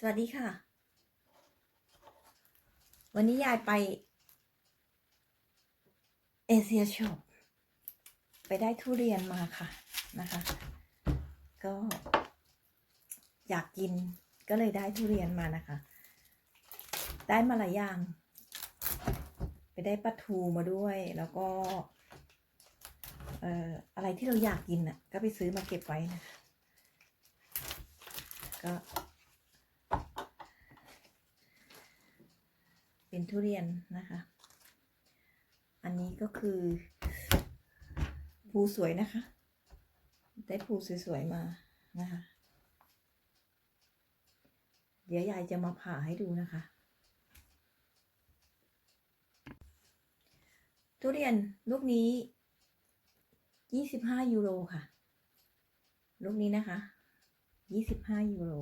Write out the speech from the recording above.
สวัสดีค่ะ วันนี้ยายไป เอเชียช็อปไปได้ทุเรียนมาค่ะนะคะ ก็ อยากกินก็เลยได้ทุเรียนมานะคะ ได้มาหลายอย่าง ไปได้ปลาทูมาด้วยแล้วก็เอ่ออะไรที่เราอยากกินอะ ก็ไปซื้อมาเก็บไว้นะคะก็ เป็นทุเรียนนะคะ อันนี้ก็คือภูสวยนะคะ ได้ภูสวยๆมานะคะ เดี๋ยวยายจะมาผ่าให้ดูนะคะ ทุเรียนลูกนี้ยี่สิบห้ายูโรค่ะ ลูกนี้นะคะยี่สิบห้ายูโร